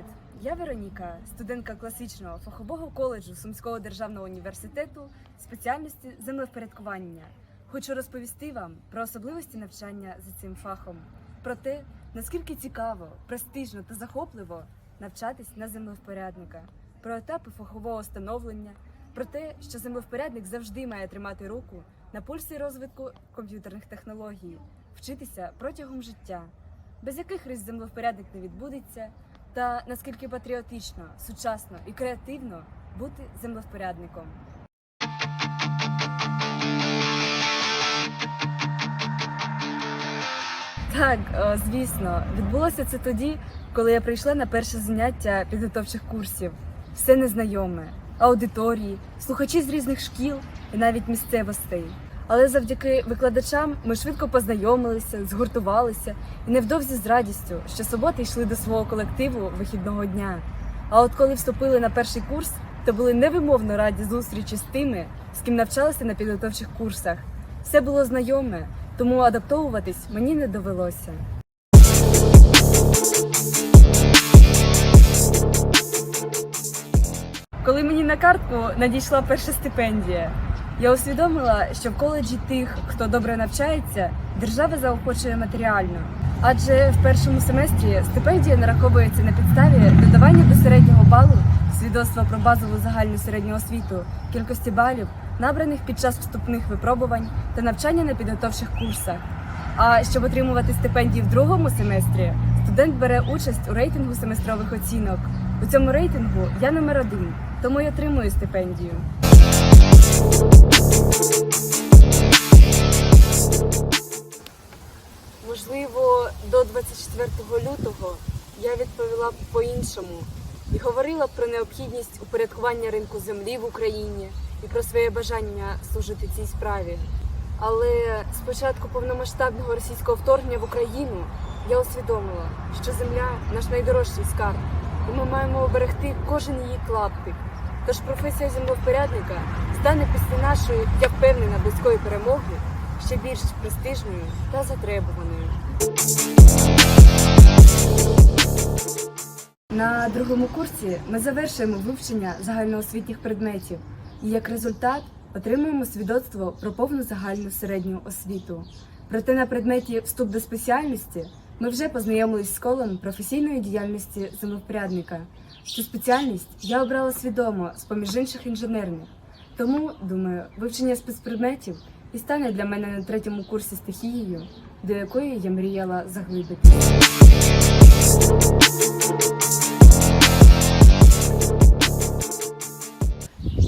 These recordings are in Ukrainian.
Привіт! Я Вероніка, студентка класичного фахового коледжу Сумського державного університету спеціальності землевпорядкування. Хочу розповісти вам про особливості навчання за цим фахом, про те, наскільки цікаво, престижно та захопливо навчатись на землевпорядника, про етапи фахового становлення, про те, що землевпорядник завжди має тримати руку на пульсі розвитку комп'ютерних технологій, вчитися протягом життя, без яких рис землевпорядник не відбудеться, та наскільки патріотично, сучасно і креативно бути землевпорядником. Так, звісно, відбулося це тоді, коли я прийшла на перше заняття підготовчих курсів. Все незнайоме, аудиторії, слухачі з різних шкіл і навіть місцевостей. Але завдяки викладачам ми швидко познайомилися, згуртувалися і невдовзі з радістю щосуботи йшли до свого колективу вихідного дня. А от коли вступили на перший курс, то були невимовно раді зустрічі з тими, з ким навчалися на підготовчих курсах. Все було знайоме, тому адаптовуватись мені не довелося. Коли мені на картку надійшла перша стипендія, я усвідомила, що в коледжі тих, хто добре навчається, держава заохочує матеріально. Адже в першому семестрі стипендія нараховується на підставі додавання до середнього балу свідоцтва про базову загальну середню освіту, кількості балів, набраних під час вступних випробувань та навчання на підготовчих курсах. А щоб отримувати стипендії в другому семестрі, студент бере участь у рейтингу семестрових оцінок. У цьому рейтингу я номер один, тому й отримую стипендію. Можливо, до 24 лютого я відповіла б по-іншому і говорила про необхідність упорядкування ринку землі в Україні і про своє бажання служити цій справі. Але з початку повномасштабного російського вторгнення в Україну я усвідомила, що земля наш найдорожчий скарб, і ми маємо оберегти кожен її клаптик. Тож професія землевпорядника стане після нашої, я впевнена, близької перемоги ще більш престижною та затребуваною. На другому курсі ми завершуємо вивчення загальноосвітніх предметів і як результат отримуємо свідоцтво про повну загальну середню освіту. Проте на предметі вступ до спеціальності ми вже познайомились з колом професійної діяльності землевпорядника. Цю спеціальність я обрала свідомо з поміж інших інженерних. Тому, думаю, вивчення спецпредметів і стане для мене на третьому курсі стихією, до якої я мріяла заглибитися.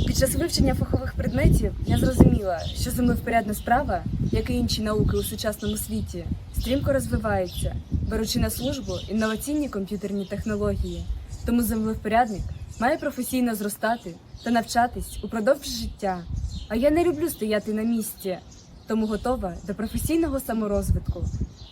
Під час вивчення фахових предметів я зрозуміла, що землевпорядна справа, як і інші науки у сучасному світі, стрімко розвивається, беручи на службу інноваційні комп'ютерні технології. Тому землевпорядник має професійно зростати та навчатись упродовж життя. А я не люблю стояти на місці, тому готова до професійного саморозвитку.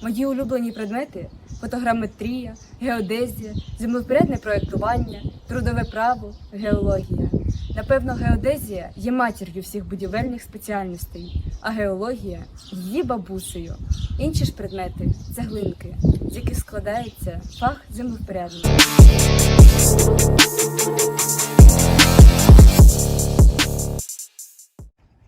Мої улюблені предмети фотограметрія, геодезія, землевпорядне проєктування, трудове право, геологія. Напевно, геодезія є матір'ю всіх будівельних спеціальностей, а геологія її бабусею. Інші ж предмети цеглинки, з яких складається фах землевпорядника.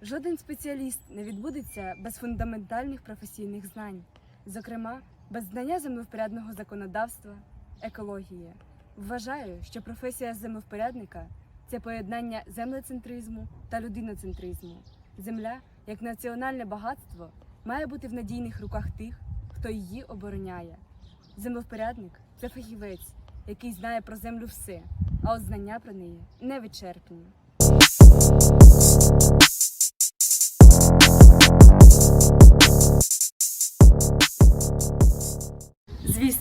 Жоден спеціаліст не відбудеться без фундаментальних професійних знань, зокрема, без знання землевпорядного законодавства, екології. Вважаю, що професія землевпорядника це поєднання землецентризму та людиноцентризму. Земля, як національне багатство, має бути в надійних руках тих, хто її обороняє. Землевпорядник це фахівець, який знає про землю все, а от знання про неї невичерпні.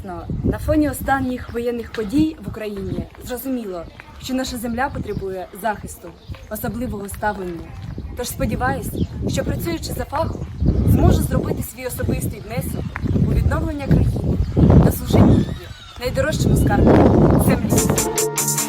Звісно, на фоні останніх воєнних подій в Україні зрозуміло, що наша земля потребує захисту, особливого ставлення. Тож сподіваюсь, що працюючи за фахом, зможу зробити свій особистий внесок у відновлення країни та служити її найдорожчому скарбу землі.